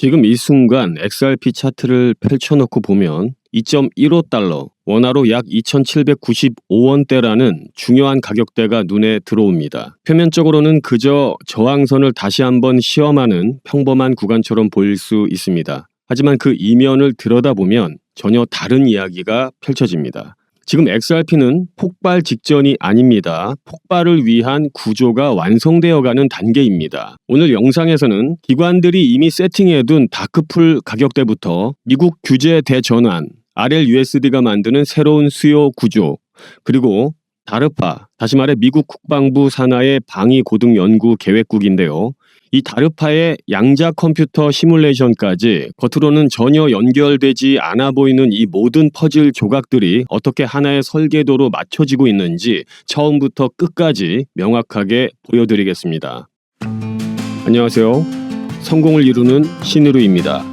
지금 이 순간 XRP 차트를 펼쳐놓고 보면 2.15달러, 원화로 약 2,795원대라는 중요한 가격대가 눈에 들어옵니다. 표면적으로는 그저 저항선을 다시 한번 시험하는 평범한 구간처럼 보일 수 있습니다. 하지만 그 이면을 들여다보면 전혀 다른 이야기가 펼쳐집니다. 지금 XRP는 폭발 직전이 아닙니다. 폭발을 위한 구조가 완성되어가는 단계입니다. 오늘 영상에서는 기관들이 이미 세팅해둔 다크풀 가격대부터 미국 규제 대전환, RLUSD가 만드는 새로운 수요 구조, 그리고 다르파, 다시 말해 미국 국방부 산하의 방위 고등 연구 계획국인데요. 이 다르파의 양자 컴퓨터 시뮬레이션까지 겉으로는 전혀 연결되지 않아 보이는 이 모든 퍼즐 조각들이 어떻게 하나의 설계도로 맞춰지고 있는지 처음부터 끝까지 명확하게 보여드리겠습니다. 안녕하세요. 성공을 이루는 신의루입니다.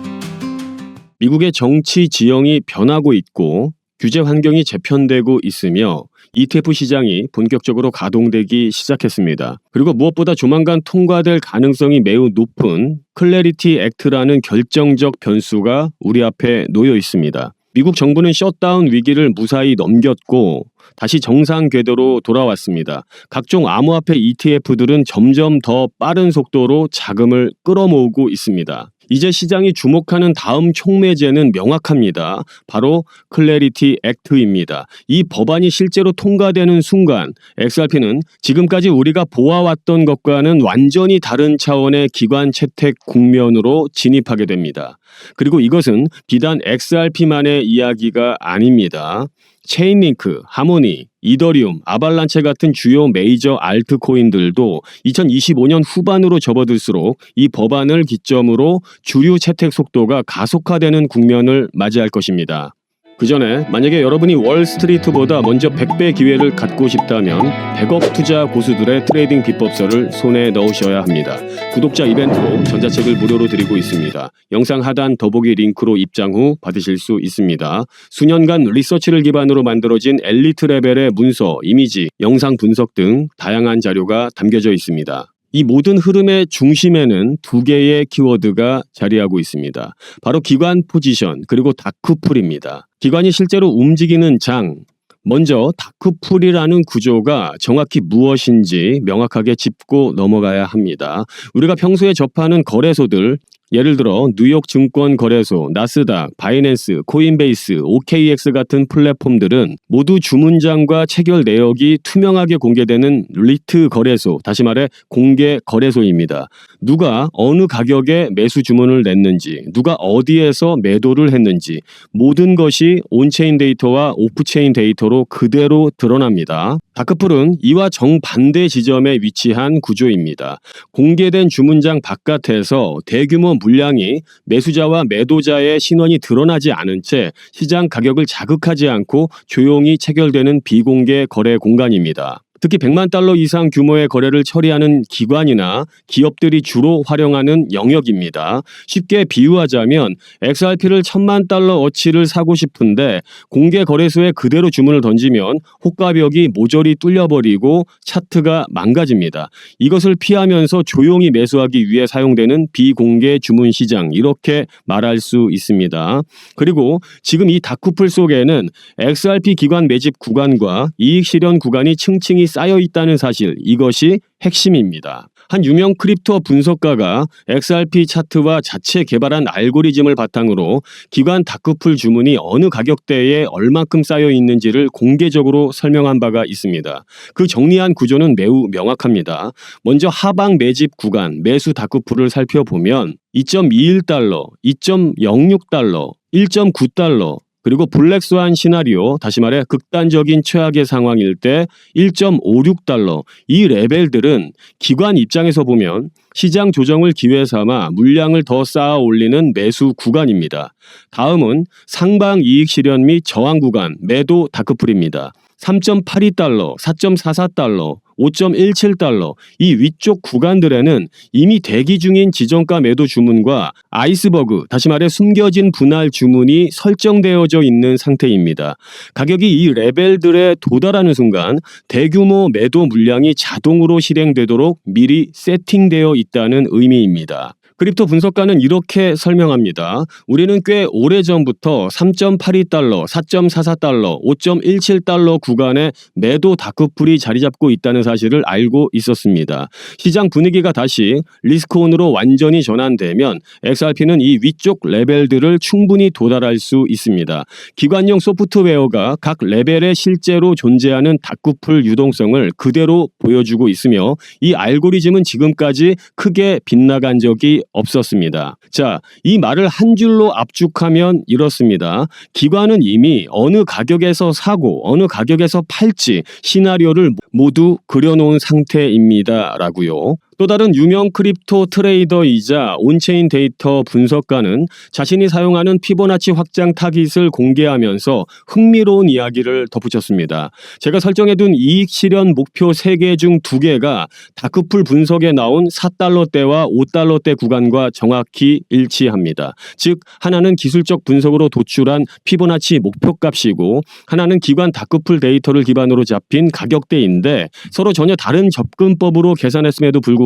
미국의 정치 지형이 변하고 있고 규제 환경이 재편되고 있으며 ETF 시장이 본격적으로 가동되기 시작했습니다. 그리고 무엇보다 조만간 통과될 가능성이 매우 높은 클래리티 액트라는 결정적 변수가 우리 앞에 놓여 있습니다. 미국 정부는 셧다운 위기를 무사히 넘겼고 다시 정상 궤도로 돌아왔습니다. 각종 암호화폐 ETF들은 점점 더 빠른 속도로 자금을 끌어모으고 있습니다. 이제 시장이 주목하는 다음 촉매제는 명확합니다. 바로 클래리티 액트입니다. 이 법안이 실제로 통과되는 순간 XRP는 지금까지 우리가 보아왔던 것과는 완전히 다른 차원의 기관 채택 국면으로 진입하게 됩니다. 그리고 이것은 비단 XRP만의 이야기가 아닙니다. 체인링크, 하모니, 이더리움, 아발란체 같은 주요 메이저 알트코인들도 2025년 후반으로 접어들수록 이 법안을 기점으로 주류 채택 속도가 가속화되는 국면을 맞이할 것입니다. 그 전에 만약에 여러분이 월스트리트보다 먼저 100배 기회를 갖고 싶다면 100억 투자 고수들의 트레이딩 비법서를 손에 넣으셔야 합니다. 구독자 이벤트로 전자책을 무료로 드리고 있습니다. 영상 하단 더보기 링크로 입장 후 받으실 수 있습니다. 수년간 리서치를 기반으로 만들어진 엘리트 레벨의 문서, 이미지, 영상 분석 등 다양한 자료가 담겨져 있습니다. 이 모든 흐름의 중심에는 두 개의 키워드가 자리하고 있습니다. 바로 기관 포지션 그리고 다크풀입니다. 기관이 실제로 움직이는 장, 먼저 다크풀이라는 구조가 정확히 무엇인지 명확하게 짚고 넘어가야 합니다. 우리가 평소에 접하는 거래소들 예를 들어 뉴욕 증권 거래소, 나스닥, 바이낸스, 코인베이스, OKX 같은 플랫폼들은 모두 주문장과 체결 내역이 투명하게 공개되는 리트 거래소, 다시 말해 공개 거래소입니다. 누가 어느 가격에 매수 주문을 냈는지, 누가 어디에서 매도를 했는지 모든 것이 온체인 데이터와 오프체인 데이터로 그대로 드러납니다. 다크풀은 이와 정반대 지점에 위치한 구조입니다. 공개된 주문장 바깥에서 대규모 물량이 매수자와 매도자의 신원이 드러나지 않은 채 시장 가격을 자극하지 않고 조용히 체결되는 비공개 거래 공간입니다. 특히 100만 달러 이상 규모의 거래를 처리하는 기관이나 기업들이 주로 활용하는 영역입니다. 쉽게 비유하자면 XRP를 1000만 달러 어치를 사고 싶은데 공개 거래소에 그대로 주문을 던지면 호가벽이 모조리 뚫려버리고 차트가 망가집니다. 이것을 피하면서 조용히 매수하기 위해 사용되는 비공개 주문 시장 이렇게 말할 수 있습니다. 그리고 지금 이 다크풀 속에는 XRP 기관 매집 구간과 이익 실현 구간이 층층이 쌓여 있다는 사실 이것이 핵심입니다. 한 유명 크립토 분석가가 XRP 차트와 자체 개발한 알고리즘을 바탕으로 기관 다크풀 주문이 어느 가격대에 얼마큼 쌓여 있는지를 공개적으로 설명한 바가 있습니다. 그 정리한 구조는 매우 명확합니다. 먼저 하방 매집 구간 매수 다크풀을 살펴보면 2.21달러, 2.06달러, 1.9달러, 그리고 블랙스완 시나리오, 다시 말해 극단적인 최악의 상황일 때 1.56달러. 이 레벨들은 기관 입장에서 보면 시장 조정을 기회 삼아 물량을 더 쌓아 올리는 매수 구간입니다. 다음은 상방 이익 실현 및 저항 구간, 매도 다크풀입니다. 3.82달러, 4.44달러, 5.17달러 이 위쪽 구간들에는 이미 대기 중인 지정가 매도 주문과 아이스버그 다시 말해 숨겨진 분할 주문이 설정되어져 있는 상태입니다. 가격이 이 레벨들에 도달하는 순간 대규모 매도 물량이 자동으로 실행되도록 미리 세팅되어 있다는 의미입니다. 크립토 분석가는 이렇게 설명합니다. 우리는 꽤 오래전부터 3.82달러, 4.44달러, 5.17달러 구간에 매도 다크풀이 자리 잡고 있다는 사실을 알고 있었습니다. 시장 분위기가 다시 리스크온으로 완전히 전환되면 XRP는 이 위쪽 레벨들을 충분히 도달할 수 있습니다. 기관용 소프트웨어가 각 레벨에 실제로 존재하는 다크풀 유동성을 그대로 보여주고 있으며 이 알고리즘은 지금까지 크게 빗나간 적이 없었습니다. 자, 이 말을 한 줄로 압축하면 이렇습니다. 기관은 이미 어느 가격에서 사고 어느 가격에서 팔지 시나리오를 모두 그려놓은 상태입니다. 라고요. 또 다른 유명 크립토 트레이더이자 온체인 데이터 분석가는 자신이 사용하는 피보나치 확장 타깃을 공개하면서 흥미로운 이야기를 덧붙였습니다. 제가 설정해둔 이익 실현 목표 3개 중 2개가 다크풀 분석에 나온 4달러대와 5달러대 구간과 정확히 일치합니다. 즉 하나는 기술적 분석으로 도출한 피보나치 목표값이고 하나는 기관 다크풀 데이터를 기반으로 잡힌 가격대인데 서로 전혀 다른 접근법으로 계산했음에도 불구하고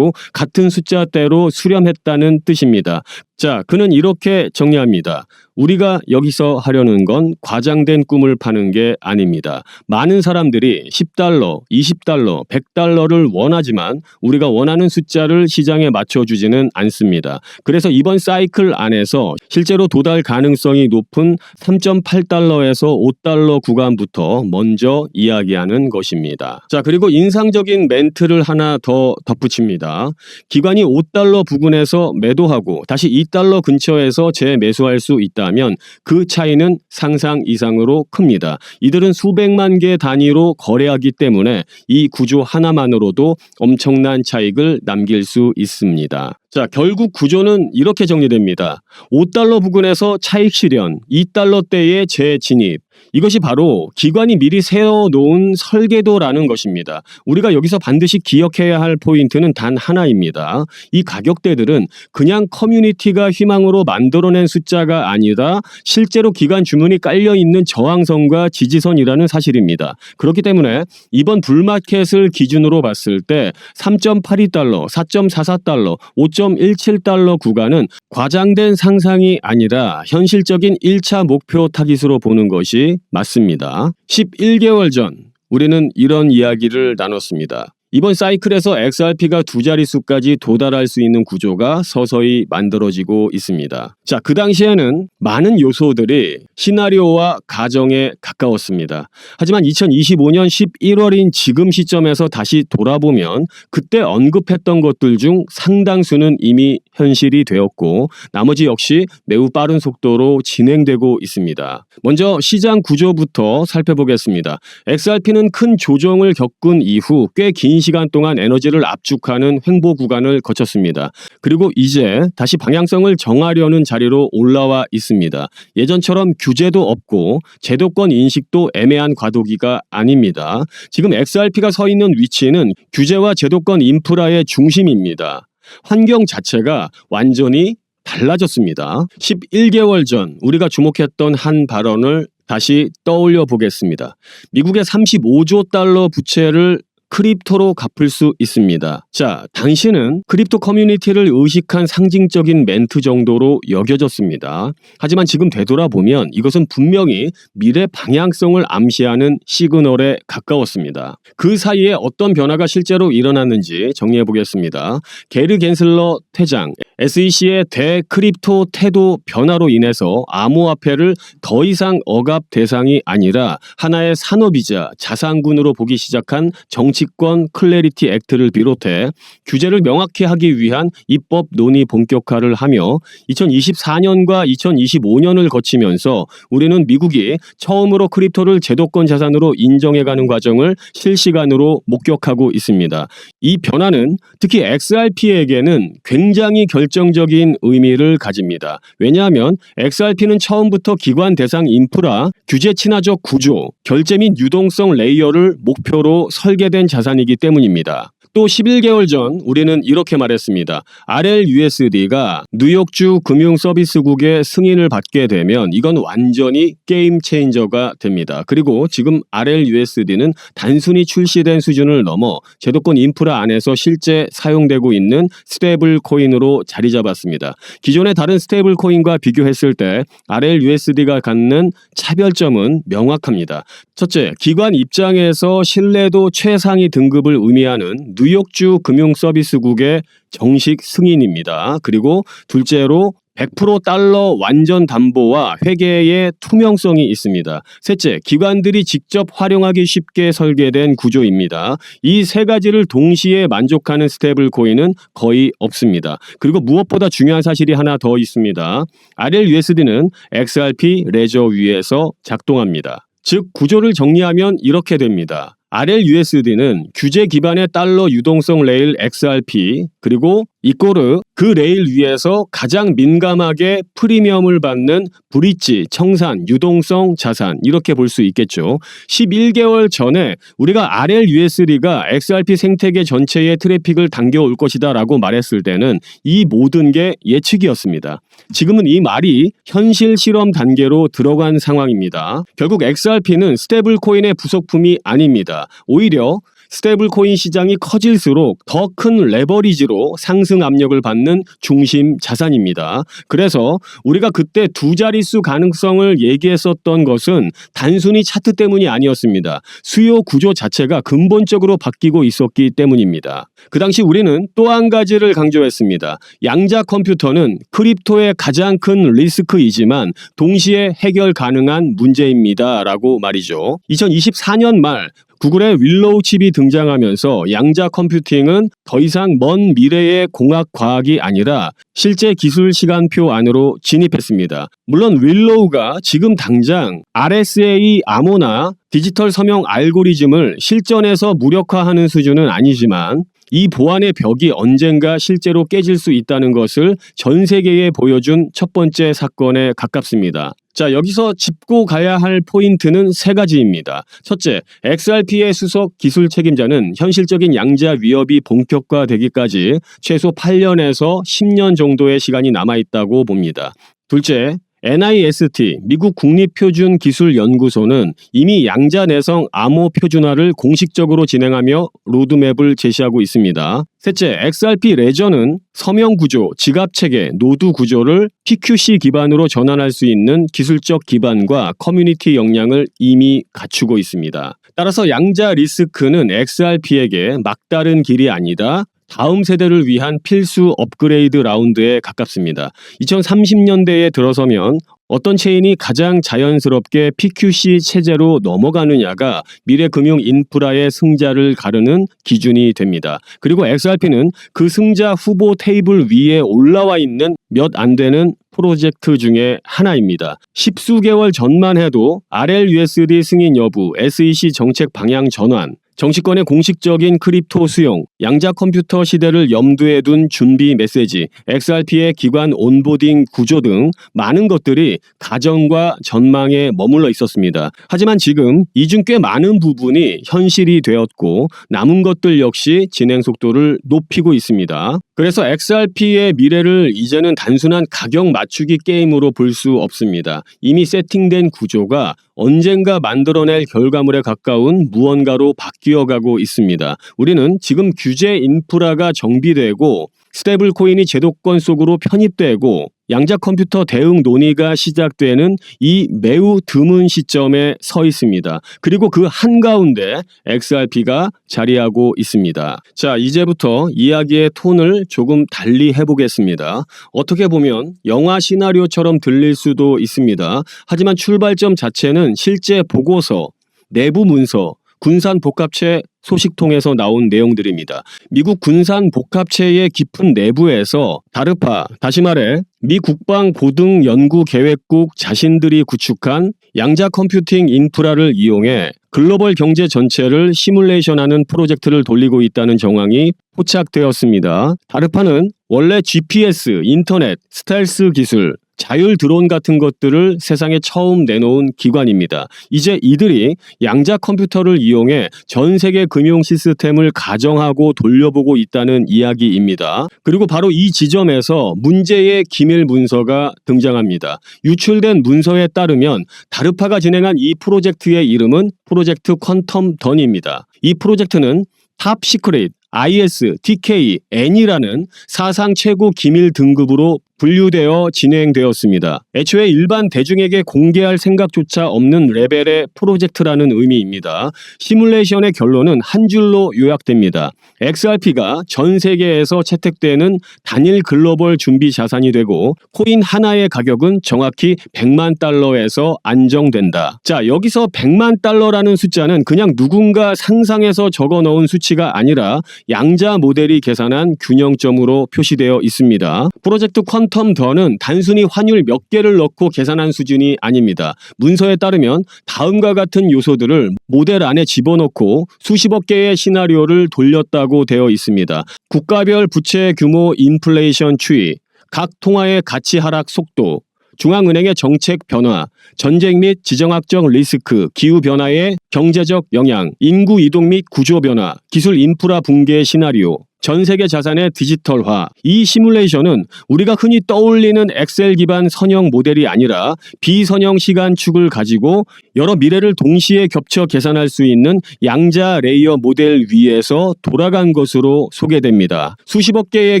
같은 숫자대로 수렴했다는 뜻입니다. 자, 그는 이렇게 정리합니다. 우리가 여기서 하려는 건 과장된 꿈을 파는 게 아닙니다. 많은 사람들이 10달러, 20달러, 100달러를 원하지만 우리가 원하는 숫자를 시장에 맞춰주지는 않습니다. 그래서 이번 사이클 안에서 실제로 도달 가능성이 높은 3.8달러에서 5달러 구간부터 먼저 이야기하는 것입니다. 자, 그리고 인상적인 멘트를 하나 더 덧붙입니다. 기관이 5달러 부근에서 매도하고 다시 2달러 근처에서 재매수할 수 있다 면 그 차이는 상상 이상으로 큽니다. 이들은 수백만 개 단위로 거래하기 때문에 이 구조 하나만으로도 엄청난 차익을 남길 수 있습니다. 자, 결국 구조는 이렇게 정리됩니다. 5달러 부근에서 차익 실현, 2달러대의 재진입. 이것이 바로 기관이 미리 세워놓은 설계도라는 것입니다. 우리가 여기서 반드시 기억해야 할 포인트는 단 하나입니다. 이 가격대들은 그냥 커뮤니티가 희망으로 만들어낸 숫자가 아니라 실제로 기관 주문이 깔려있는 저항선과 지지선이라는 사실입니다. 그렇기 때문에 이번 불마켓을 기준으로 봤을 때 3.82달러, 4.44달러, 5.17달러 구간은 과장된 상상이 아니라 현실적인 1차 목표 타깃으로 보는 것이 맞습니다. 11개월 전 우리는 이런 이야기를 나눴습니다. 이번 사이클에서 XRP가 두 자릿수까지 도달할 수 있는 구조가 서서히 만들어지고 있습니다. 자, 그 당시에는 많은 요소들이 시나리오와 가정에 가까웠습니다. 하지만 2025년 11월인 지금 시점에서 다시 돌아보면 그때 언급했던 것들 중 상당수는 이미 현실이 되었고 나머지 역시 매우 빠른 속도로 진행되고 있습니다. 먼저 시장 구조부터 살펴보겠습니다. XRP는 큰 조정을 겪은 이후 꽤긴 시간 동안 에너지를 압축하는 횡보 구간을 거쳤습니다. 그리고 이제 다시 방향성을 정하려는 자리로 올라와 있습니다. 예전처럼 규제도 없고 제도권 인식도 애매한 과도기가 아닙니다. 지금 XRP가 서 있는 위치는 규제와 제도권 인프라의 중심입니다. 환경 자체가 완전히 달라졌습니다. 11개월 전 우리가 주목했던 한 발언을 다시 떠올려 보겠습니다. 미국의 35조 달러 부채를 크립토로 갚을 수 있습니다. 자, 당신은 크립토 커뮤니티를 의식한 상징적인 멘트 정도로 여겨졌습니다. 하지만 지금 되돌아보면 이것은 분명히 미래 방향성을 암시하는 시그널에 가까웠습니다. 그 사이에 어떤 변화가 실제로 일어났는지 정리해 보겠습니다. 게르 겐슬러 퇴장, SEC의 대크립토 태도 변화로 인해서 암호화폐를 더 이상 억압 대상이 아니라 하나의 산업이자 자산군으로 보기 시작한 정치 권 클래리티 액트를 비롯해 규제를 명확히 하기 위한 입법 논의 본격화를 하며 2024년과 2025년을 거치면서 우리는 미국이 처음으로 크립토를 제도권 자산으로 인정해가는 과정을 실시간으로 목격하고 있습니다. 이 변화는 특히 XRP에게는 굉장히 결정적인 의미를 가집니다. 왜냐하면 XRP는 처음부터 기관 대상 인프라, 규제 친화적 구조, 결제 및 유동성 레이어를 목표로 설계된 자산이기 때문입니다. 또 11개월 전 우리는 이렇게 말했습니다. RLUSD가 뉴욕주 금융서비스국의 승인을 받게 되면 이건 완전히 게임 체인저가 됩니다. 그리고 지금 RLUSD는 단순히 출시된 수준을 넘어 제도권 인프라 안에서 실제 사용되고 있는 스테이블 코인으로 자리 잡았습니다. 기존의 다른 스테이블 코인과 비교했을 때 RLUSD가 갖는 차별점은 명확합니다. 첫째, 기관 입장에서 신뢰도 최상위 등급을 의미하는 뉴 욕주 금융서비스국의 정식 승인입니다. 그리고 둘째로 100% 달러 완전 담보와 회계의 투명성이 있습니다. 셋째, 기관들이 직접 활용하기 쉽게 설계된 구조입니다. 이 세 가지를 동시에 만족하는 스테이블 코인은 거의 없습니다. 그리고 무엇보다 중요한 사실이 하나 더 있습니다. RLUSD는 XRP 레저 위에서 작동합니다. 즉 구조를 정리하면 이렇게 됩니다. RLUSD는 규제 기반의 달러 유동성 레일 XRP 그리고 이꼬르 그 레일 위에서 가장 민감하게 프리미엄을 받는 브릿지, 청산, 유동성 자산 이렇게 볼 수 있겠죠. 11개월 전에 우리가 RLUSD가 XRP 생태계 전체의 트래픽을 당겨올 것이다 라고 말했을 때는 이 모든 게 예측이었습니다. 지금은 이 말이 현실 실험 단계로 들어간 상황입니다. 결국 XRP는 스테이블 코인의 부속품이 아닙니다. 오히려 스테이블 코인 시장이 커질수록 더 큰 레버리지로 상승 압력을 받는 중심 자산입니다. 그래서 우리가 그때 두 자릿수 가능성을 얘기했었던 것은 단순히 차트 때문이 아니었습니다. 수요 구조 자체가 근본적으로 바뀌고 있었기 때문입니다. 그 당시 우리는 또 한 가지를 강조했습니다. 양자 컴퓨터는 크립토의 가장 큰 리스크이지만 동시에 해결 가능한 문제입니다. 라고 말이죠. 2024년 말 구글의 윌로우 칩이 등장하면서 양자 컴퓨팅은 더 이상 먼 미래의 공학 과학이 아니라 실제 기술 시간표 안으로 진입했습니다. 물론 윌로우가 지금 당장 RSA 암호나 디지털 서명 알고리즘을 실전에서 무력화하는 수준은 아니지만 이 보안의 벽이 언젠가 실제로 깨질 수 있다는 것을 전 세계에 보여준 첫 번째 사건에 가깝습니다. 자, 여기서 짚고 가야 할 포인트는 세 가지입니다. 첫째, XRP의 수석 기술 책임자는 현실적인 양자 위협이 본격화되기까지 최소 8년에서 10년 정도의 시간이 남아있다고 봅니다. 둘째, NIST 미국 국립표준기술연구소는 이미 양자 내성 암호 표준화를 공식적으로 진행하며 로드맵을 제시하고 있습니다. 셋째, XRP 레저는 서명 구조, 지갑 체계, 노드 구조를 PQC 기반으로 전환할 수 있는 기술적 기반과 커뮤니티 역량을 이미 갖추고 있습니다. 따라서 양자 리스크는 XRP에게 막다른 길이 아니다. 다음 세대를 위한 필수 업그레이드 라운드에 가깝습니다. 2030년대에 들어서면 어떤 체인이 가장 자연스럽게 PQC 체제로 넘어가느냐가 미래 금융 인프라의 승자를 가르는 기준이 됩니다. 그리고 XRP는 그 승자 후보 테이블 위에 올라와 있는 몇 안 되는 프로젝트 중에 하나입니다. 십수 개월 전만 해도 RLUSD 승인 여부, SEC 정책 방향 전환, 정치권의 공식적인 크립토 수용, 양자 컴퓨터 시대를 염두에 둔 준비 메시지, XRP의 기관 온보딩 구조 등 많은 것들이 가정과 전망에 머물러 있었습니다. 하지만 지금 이 중 꽤 많은 부분이 현실이 되었고 남은 것들 역시 진행 속도를 높이고 있습니다. 그래서 XRP의 미래를 이제는 단순한 가격 맞추기 게임으로 볼 수 없습니다. 이미 세팅된 구조가 언젠가 만들어낼 결과물에 가까운 무언가로 바뀌어가고 있습니다. 우리는 지금 규제 인프라가 정비되고 스테이블 코인이 제도권 속으로 편입되고 양자 컴퓨터 대응 논의가 시작되는 이 매우 드문 시점에 서 있습니다. 그리고 그 한가운데 XRP가 자리하고 있습니다. 자, 이제부터 이야기의 톤을 조금 달리 해보겠습니다. 어떻게 보면 영화 시나리오처럼 들릴 수도 있습니다. 하지만 출발점 자체는 실제 보고서, 내부 문서, 군산 복합체 소식통에서 나온 내용들입니다. 미국 군산 복합체의 깊은 내부에서 다르파, 다시 말해 미 국방 고등 연구 계획국 자신들이 구축한 양자 컴퓨팅 인프라를 이용해 글로벌 경제 전체를 시뮬레이션하는 프로젝트를 돌리고 있다는 정황이 포착되었습니다. 다르파는 원래 GPS, 인터넷, 스텔스 기술, 자율 드론 같은 것들을 세상에 처음 내놓은 기관입니다. 이제 이들이 양자 컴퓨터를 이용해 전 세계 금융 시스템을 가정하고 돌려보고 있다는 이야기입니다. 그리고 바로 이 지점에서 문제의 기밀 문서가 등장합니다. 유출된 문서에 따르면 다르파가 진행한 이 프로젝트의 이름은 프로젝트 퀀텀 던입니다. 이 프로젝트는 탑 시크릿 IS, TK, N이라는 사상 최고 기밀 등급으로 분류되어 진행되었습니다. 애초에 일반 대중에게 공개할 생각조차 없는 레벨의 프로젝트라는 의미입니다. 시뮬레이션의 결론은 한 줄로 요약됩니다. XRP가 전 세계에서 채택되는 단일 글로벌 준비 자산이 되고 코인 하나의 가격은 정확히 100만 달러에서 안정된다. 자, 여기서 100만 달러라는 숫자는 그냥 누군가 상상해서 적어 넣은 수치가 아니라 양자 모델이 계산한 균형점으로 표시되어 있습니다. 프로젝트 퀀텀 더는 단순히 환율 몇 개를 넣고 계산한 수준이 아닙니다. 문서에 따르면 다음과 같은 요소들을 모델 안에 집어넣고 수십억 개의 시나리오를 돌렸다고 되어 있습니다. 국가별 부채 규모 인플레이션 추이, 각 통화의 가치 하락 속도, 중앙은행의 정책 변화, 전쟁 및 지정학적 리스크, 기후 변화의 경제적 영향, 인구 이동 및 구조 변화, 기술 인프라 붕괴 시나리오, 전 세계 자산의 디지털화. 이 시뮬레이션은 우리가 흔히 떠올리는 엑셀 기반 선형 모델이 아니라 비선형 시간축을 가지고 여러 미래를 동시에 겹쳐 계산할 수 있는 양자 레이어 모델 위에서 돌아간 것으로 소개됩니다. 수십억 개의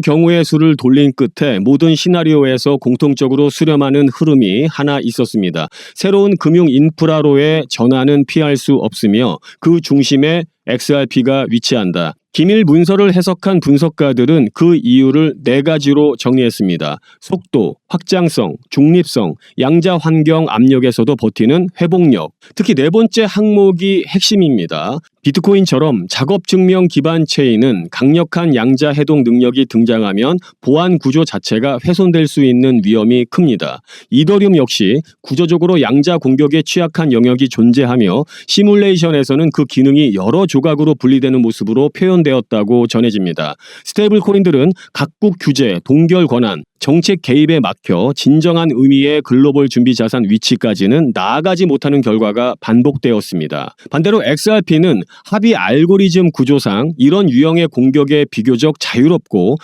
경우의 수를 돌린 끝에 모든 시나리오에서 공통적으로 수렴하는 흐름이 하나 있었습니다. 새로운 금융 인프라로의 전환은 피할 수 없으며 그 중심에 XRP가 위치한다. 기밀 문서를 해석한 분석가들은 그 이유를 네 가지로 정리했습니다. 속도, 확장성, 중립성, 양자 환경 압력에서도 버티는 회복력. 특히 네 번째 항목이 핵심입니다. 비트코인처럼 작업 증명 기반 체인은 강력한 양자 해독 능력이 등장하면 보안 구조 자체가 훼손될 수 있는 위험이 큽니다. 이더리움 역시 구조적으로 양자 공격에 취약한 영역이 존재하며 시뮬레이션에서는 그 기능이 여러 조각으로 분리되는 모습으로 표현 되었다고 전해집니다. 스테이블 코인들은 각국 규제, 동결 권한, 정책 개입에 막혀 진정한 의미의 글로벌 준비 자산 위치까지는 나아가지 못하는 결과가 반복되었습니다. 반대로 XRP는 합의 알고리즘 구조상 이런 유형의 공격에 비교적 자유롭고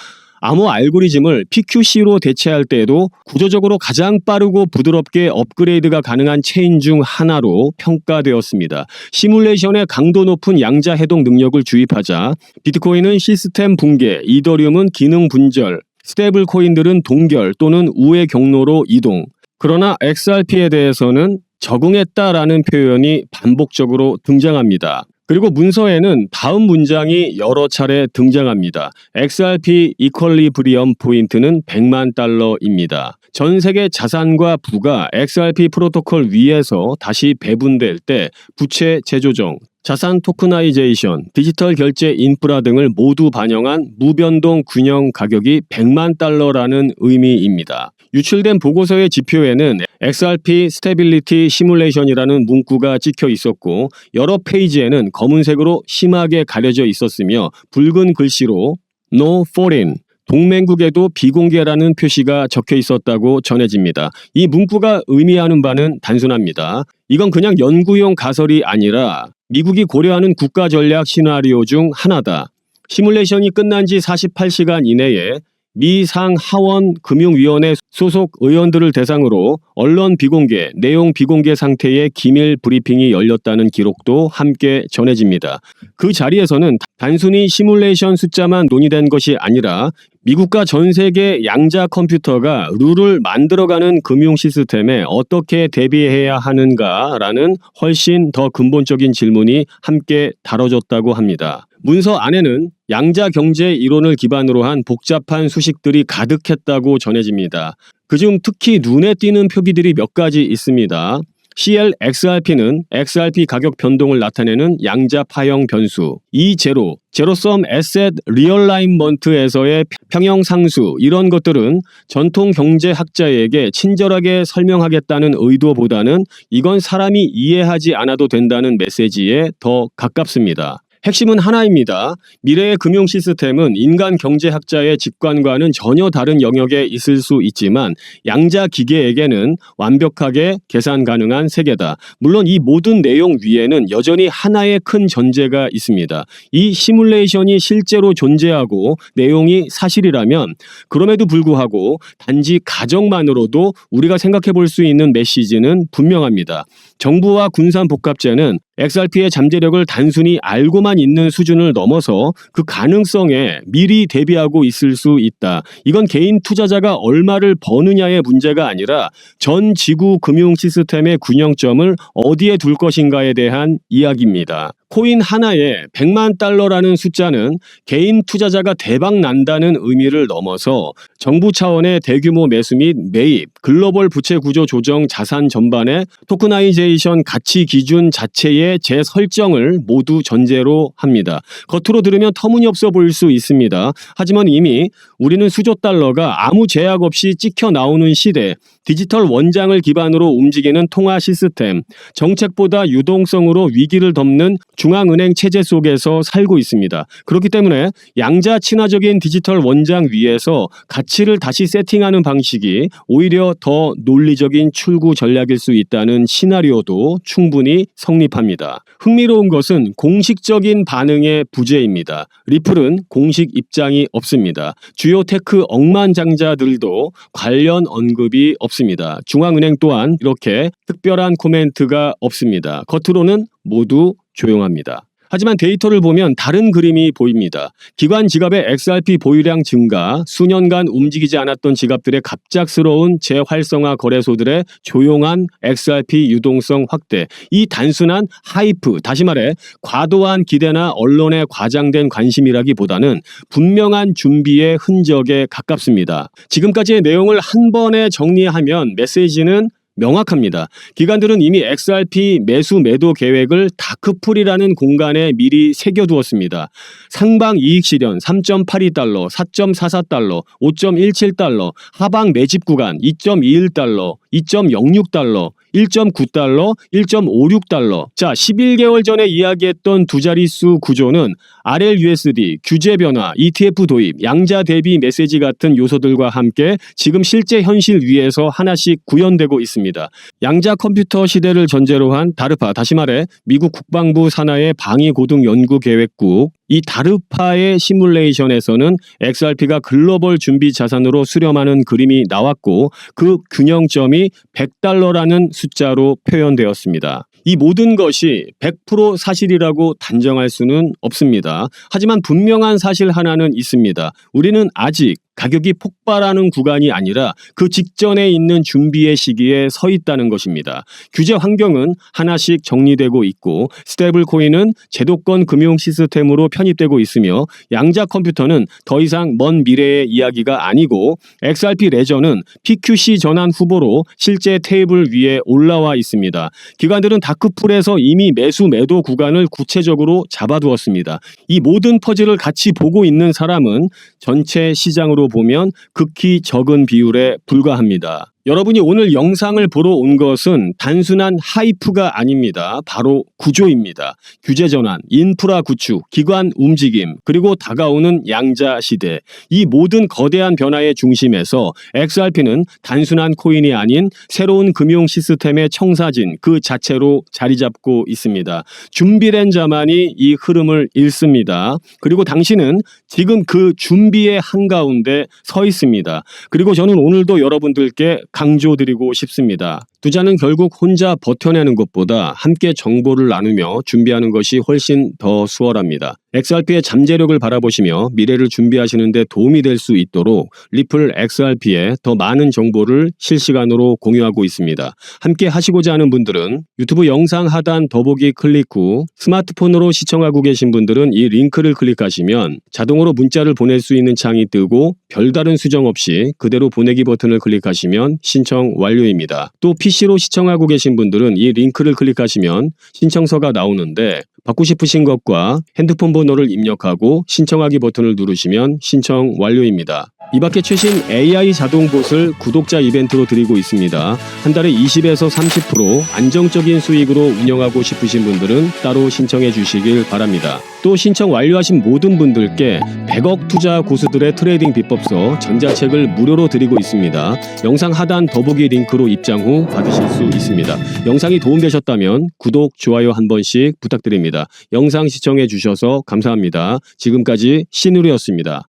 암호 알고리즘을 PQC로 대체할 때에도 구조적으로 가장 빠르고 부드럽게 업그레이드가 가능한 체인 중 하나로 평가되었습니다. 시뮬레이션의 강도 높은 양자 해독 능력을 주입하자 비트코인은 시스템 붕괴, 이더리움은 기능 분절, 스테이블 코인들은 동결 또는 우회 경로로 이동. 그러나 XRP에 대해서는 적응했다라는 표현이 반복적으로 등장합니다. 그리고 문서에는 다음 문장이 여러 차례 등장합니다. XRP 이퀄리브리엄 포인트는 100만 달러입니다. 전 세계 자산과 부가 XRP 프로토콜 위에서 다시 배분될 때 부채 재조정, 자산 토크나이제이션, 디지털 결제 인프라 등을 모두 반영한 무변동 균형 가격이 100만 달러라는 의미입니다. 유출된 보고서의 지표에는 XRP 스테빌리티 시뮬레이션이라는 문구가 찍혀 있었고 여러 페이지에는 검은색으로 심하게 가려져 있었으며 붉은 글씨로 No Foreign 동맹국에도 비공개라는 표시가 적혀 있었다고 전해집니다. 이 문구가 의미하는 바는 단순합니다. 이건 그냥 연구용 가설이 아니라 미국이 고려하는 국가 전략 시나리오 중 하나다. 시뮬레이션이 끝난 지 48시간 이내에 미상 하원 금융위원회 소속 의원들을 대상으로 언론 비공개, 내용 비공개 상태의 기밀 브리핑이 열렸다는 기록도 함께 전해집니다. 그 자리에서는 단순히 시뮬레이션 숫자만 논의된 것이 아니라 미국과 전 세계 양자 컴퓨터가 룰을 만들어가는 금융 시스템에 어떻게 대비해야 하는가라는 훨씬 더 근본적인 질문이 함께 다뤄졌다고 합니다. 문서 안에는 양자 경제 이론을 기반으로 한 복잡한 수식들이 가득했다고 전해집니다. 그중 특히 눈에 띄는 표기들이 몇 가지 있습니다. CLXRP는 XRP 가격 변동을 나타내는 양자 파형 변수, E0, 제로섬 에셋 리얼라인먼트에서의 평형 상수 이런 것들은 전통 경제학자에게 친절하게 설명하겠다는 의도보다는 이건 사람이 이해하지 않아도 된다는 메시지에 더 가깝습니다. 핵심은 하나입니다. 미래의 금융 시스템은 인간 경제학자의 직관과는 전혀 다른 영역에 있을 수 있지만 양자 기계에게는 완벽하게 계산 가능한 세계다. 물론 이 모든 내용 위에는 여전히 하나의 큰 전제가 있습니다. 이 시뮬레이션이 실제로 존재하고 내용이 사실이라면 그럼에도 불구하고 단지 가정만으로도 우리가 생각해 볼 수 있는 메시지는 분명합니다. 정부와 군산 복합재는 XRP의 잠재력을 단순히 알고만 있는 수준을 넘어서 그 가능성에 미리 대비하고 있을 수 있다. 이건 개인 투자자가 얼마를 버느냐의 문제가 아니라 전 지구 금융 시스템의 균형점을 어디에 둘 것인가에 대한 이야기입니다. 코인 하나에 100만 달러라는 숫자는 개인 투자자가 대박 난다는 의미를 넘어서 정부 차원의 대규모 매수 및 매입, 글로벌 부채 구조 조정 자산 전반의 토크나이제이션 가치 기준 자체의 재설정을 모두 전제로 합니다. 겉으로 들으면 터무니없어 보일 수 있습니다. 하지만 이미 우리는 수조 달러가 아무 제약 없이 찍혀 나오는 시대, 디지털 원장을 기반으로 움직이는 통화 시스템, 정책보다 유동성으로 위기를 덮는 중앙은행 체제 속에서 살고 있습니다. 그렇기 때문에 양자 친화적인 디지털 원장 위에서 가치를 다시 세팅하는 방식이 오히려 더 논리적인 출구 전략일 수 있다는 시나리오도 충분히 성립합니다. 흥미로운 것은 공식적인 반응의 부재입니다. 리플은 공식 입장이 없습니다. 주요 테크 억만장자들도 관련 언급이 없습니다. 중앙은행 또한 이렇게 특별한 코멘트가 없습니다. 겉으로는 모두 조용합니다. 하지만 데이터를 보면 다른 그림이 보입니다. 기관 지갑의 XRP 보유량 증가, 수년간 움직이지 않았던 지갑들의 갑작스러운 재활성화 거래소들의 조용한 XRP 유동성 확대, 이 단순한 하이프, 다시 말해 과도한 기대나 언론의 과장된 관심이라기보다는 분명한 준비의 흔적에 가깝습니다. 지금까지의 내용을 한 번에 정리하면 메시지는 명확합니다. 기관들은 이미 XRP 매수 매도 계획을 다크풀이라는 공간에 미리 새겨두었습니다. 상방 이익 실현 3.82달러, 4.44달러, 5.17달러, 하방 매집 구간 2.21달러, 2.06달러, 1.9달러, 1.56달러. 자, 11개월 전에 이야기했던 두 자릿수 구조는 RLUSD, 규제 변화, ETF 도입, 양자 대비 메시지 같은 요소들과 함께 지금 실제 현실 위에서 하나씩 구현되고 있습니다. 양자 컴퓨터 시대를 전제로 한 다르파, 다시 말해 미국 국방부 산하의 방위 고등 연구 계획국 이 다르파의 시뮬레이션에서는 XRP가 글로벌 준비 자산으로 수렴하는 그림이 나왔고 그 균형점이 100달러라는 숫자로 표현되었습니다. 이 모든 것이 100% 사실이라고 단정할 수는 없습니다. 하지만 분명한 사실 하나는 있습니다. 우리는 아직 가격이 폭발하는 구간이 아니라 그 직전에 있는 준비의 시기에 서 있다는 것입니다. 규제 환경은 하나씩 정리되고 있고 스테이블 코인은 제도권 금융 시스템으로 편입되고 있으며 양자 컴퓨터는 더 이상 먼 미래의 이야기가 아니고 XRP 레저는 PQC 전환 후보로 실제 테이블 위에 올라와 있습니다. 기관들은 다크풀에서 이미 매수 매도 구간을 구체적으로 잡아두었습니다. 이 모든 퍼즐을 같이 보고 있는 사람은 전체 시장으로 보면 극히 적은 비율에 불과합니다. 여러분이 오늘 영상을 보러 온 것은 단순한 하이프가 아닙니다. 바로 구조입니다. 규제 전환, 인프라 구축, 기관 움직임, 그리고 다가오는 양자 시대. 이 모든 거대한 변화의 중심에서 XRP는 단순한 코인이 아닌 새로운 금융 시스템의 청사진 그 자체로 자리 잡고 있습니다. 준비된 자만이 이 흐름을 읽습니다. 그리고 당신은 지금 그 준비의 한가운데 서 있습니다. 그리고 저는 오늘도 여러분들께 강조드리고 싶습니다. 투자는 결국 혼자 버텨내는 것보다 함께 정보를 나누며 준비하는 것이 훨씬 더 수월합니다. XRP의 잠재력을 바라보시며 미래를 준비하시는 데 도움이 될 수 있도록 리플 XRP에 더 많은 정보를 실시간으로 공유하고 있습니다. 함께 하시고자 하는 분들은 유튜브 영상 하단 더보기 클릭 후 스마트폰으로 시청하고 계신 분들은 이 링크를 클릭하시면 자동으로 문자를 보낼 수 있는 창이 뜨고 별다른 수정 없이 그대로 보내기 버튼을 클릭하시면 신청 완료입니다. 또 PC로 시청하고 계신 분들은 이 링크를 클릭하시면 신청서가 나오는데 받고 싶으신 것과 핸드폰 번호를 입력하고 신청하기 버튼을 누르시면 신청 완료입니다. 이 밖에 최신 AI 자동봇을 구독자 이벤트로 드리고 있습니다. 한 달에 20에서 30% 안정적인 수익으로 운영하고 싶으신 분들은 따로 신청해 주시길 바랍니다. 또 신청 완료하신 모든 분들께 100억 투자 고수들의 트레이딩 비법서 전자책을 무료로 드리고 있습니다. 영상 하단 더보기 링크로 입장 후 받으실 수 있습니다. 영상이 도움되셨다면 구독, 좋아요 한 번씩 부탁드립니다. 영상 시청해 주셔서 감사합니다. 지금까지 신우리였습니다.